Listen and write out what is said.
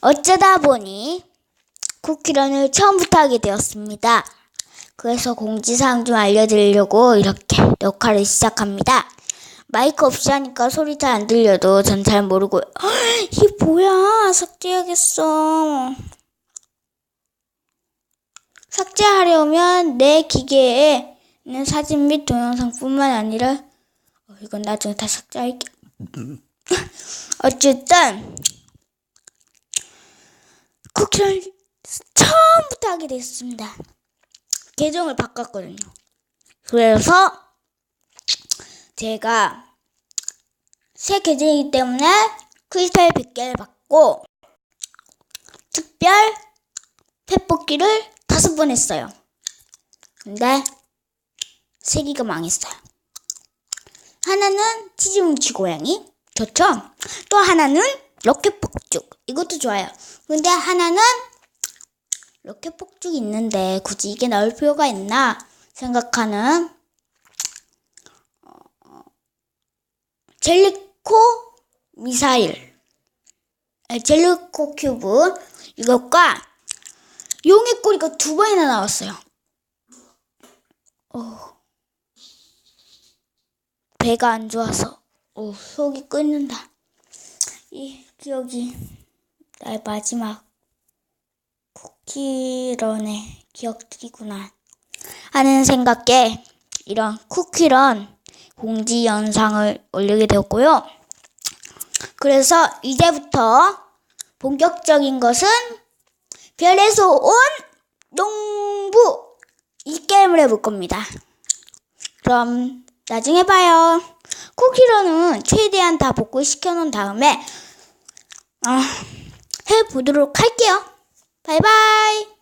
어쩌다 보니 쿠키런을 처음부터 하게 되었습니다. 그래서 공지사항 좀 알려드리려고 이렇게 녹화를 시작합니다. 마이크 없이 하니까 소리 잘 안 들려도 전 잘 모르고 이게 뭐야 삭제해야겠어. 삭제하려면 내 기계에 있는 사진 및 동영상뿐만 아니라 어, 이건 나중에 다 삭제할게. 어쨌든 쿠키를 처음부터 하게 됐습니다. 계정을 바꿨거든요. 그래서 제가 새 계정이기 때문에 크리스탈 100개를 받고 특별 펫뽑기를 다섯 번 했어요. 근데 세 개가 망했어요. 하나는 치즈 뭉치 고양이 좋죠? 또 하나는 로켓 폭죽 이것도 좋아요. 근데 하나는 로켓 폭죽이 있는데 굳이 이게 나올 필요가 있나 생각하는 어, 젤리코 미사일 아, 젤리코 큐브 이것과 용의 꼬리가 두 번이나 나왔어요. 어, 배가 안 좋아서 어, 속이 끓는다. 이 기억이 나의 마지막 쿠키런의 기억들이구나 하는 생각에 이런 쿠키런 공지 영상을 올리게 되었고요. 그래서 이제부터 본격적인 것은 별에서 온 농부 이 게임을 해볼 겁니다. 그럼 나중에 봐요. 쿠키런은 최대한 다 복구시켜 놓은 다음에 아, 해보도록 할게요. 바이바이.